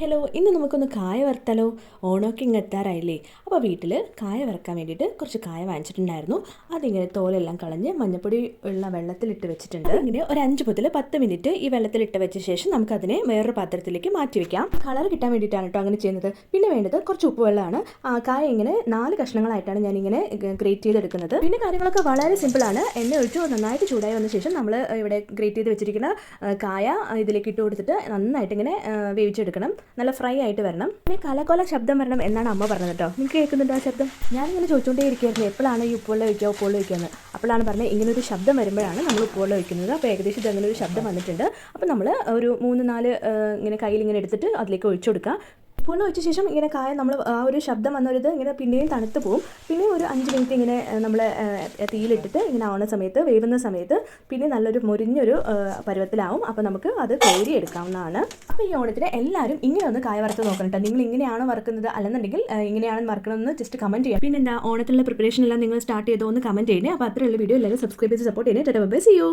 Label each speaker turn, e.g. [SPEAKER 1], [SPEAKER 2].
[SPEAKER 1] Hello ഇന്ന് നമുക്കൊന്ന് കായ വറുത്താലോ? ഓണമൊക്കെ ഇങ്ങ് എത്താറായില്ലേ? അപ്പോൾ വീട്ടിൽ കായ വറുക്കാൻ വേണ്ടിയിട്ട് കുറച്ച് കായ വാങ്ങിച്ചിട്ടുണ്ടായിരുന്നു. അതിങ്ങനെ തോലെല്ലാം കളഞ്ഞ് മഞ്ഞപ്പൊടി ഉള്ള വെള്ളത്തിലിട്ട് വെച്ചിട്ടുണ്ട്. ഇങ്ങനെ ഒരു അഞ്ച് മുതൽ പത്ത് മിനിറ്റ് ഈ വെള്ളത്തിലിട്ട് വെച്ച ശേഷം നമുക്കതിനെ വേറൊരു പാത്രത്തിലേക്ക് മാറ്റി വെക്കാം. കളർ കിട്ടാൻ വേണ്ടിയിട്ടാണ് കേട്ടോ അങ്ങനെ ചെയ്യുന്നത്. പിന്നെ വേണ്ടത് കുറച്ച് ഉപ്പ് വെള്ളമാണ്. ആ കായ ഇങ്ങനെ നാല് കഷ്ണങ്ങളായിട്ടാണ് ഞാനിങ്ങനെ ഗ്രേറ്റ് ചെയ്തെടുക്കുന്നത്. പിന്നെ കാര്യങ്ങളൊക്കെ വളരെ സിമ്പിളാണ്. എണ്ണ ഒഴിച്ചു നന്നായിട്ട് ചൂടായി വന്ന ശേഷം നമ്മൾ ഇവിടെ ഗ്രേറ്റ് ചെയ്ത് വെച്ചിരിക്കുന്ന കായ ഇതിലേക്ക് ഇട്ട് കൊടുത്തിട്ട് നന്നായിട്ട് ഇങ്ങനെ വേവിച്ചെടുക്കണം. നല്ല ഫ്രൈ ആയിട്ട് വരണം. പിന്നെ കലകൊല ശബ്ദം വരണം എന്നാണ് അമ്മ പറഞ്ഞത് കേട്ടോ. നിങ്ങൾക്ക് കേൾക്കുന്നുണ്ടോ ആ ശബ്ദം? ഞാനിങ്ങനെ ചോദിച്ചുകൊണ്ടേ ഇരിക്കുകയായിരുന്നു. എപ്പോഴാണ് ഈ ഉപ്പുള്ള വയ്ക്കുക ഉപ്പുള്ള ഒഴിക്കുന്നത് അപ്പോഴാണ് പറഞ്ഞത് ഇങ്ങനെ ഒരു ശബ്ദം വരുമ്പോഴാണ് നമ്മൾ ഉപ്പുള്ള വയ്ക്കുന്നത് അപ്പോൾ ഏകദേശം ഇതങ്ങനെ ഒരു ശബ്ദം വന്നിട്ടുണ്ട്. അപ്പോൾ നമ്മൾ ഒരു മൂന്ന് നാല് ഇങ്ങനെ കയ്യിൽ ഇങ്ങനെ എടുത്തിട്ട് അതിലേക്ക് ഒഴിച്ചു കൊടുക്കുക. ഉപ്പുവെള്ളം ഒഴിച്ച ശേഷം ഇങ്ങനെ കായ നമ്മൾ ആ ഒരു ശബ്ദം വന്നൊരിത് ഇങ്ങനെ പിന്നെയും തണുത്ത് പോകും പിന്നെ ഒരു അഞ്ച് മിനിറ്റ് ഇങ്ങനെ നമ്മൾ തീയിലിട്ടിട്ട് ഇങ്ങനെ ആവുന്ന സമയത്ത് വേവുന്ന സമയത്ത് പിന്നെ നല്ലൊരു മുരിഞ്ഞൊരു പരുവത്തിലാവും. അപ്പോൾ നമുക്ക് അത് കോരി എടുക്കാവുന്നതാണ്. അപ്പോൾ ഈ ഓണത്തിന് എല്ലാവരും ഇങ്ങനെ ഒന്ന് കായ വറുത്ത് നോക്കണം നിങ്ങൾ ഇങ്ങനെയാണ് വറുക്കുന്നത് അല്ലെന്നുണ്ടെങ്കിൽ ഇങ്ങനെയാണ് വറുക്കണമെന്ന് ജസ്റ്റ് കമന്റ് ചെയ്യാം. പിന്നെ എന്താ ഓണത്തിനുള്ള പ്രിപ്പറേഷൻ എല്ലാം നിങ്ങൾ സ്റ്റാർട്ട് ചെയ്തോ ഒന്ന് കമന്റ് ചെയ്യണേ. അപ്പോൾ അത്രയുള്ള വീഡിയോ എല്ലാവരും സബ്സ്ക്രൈബ് ചെയ്ത് സപ്പോർട്ട് ചെയ്യണേ. ടെറ്റ ബൈ സി യു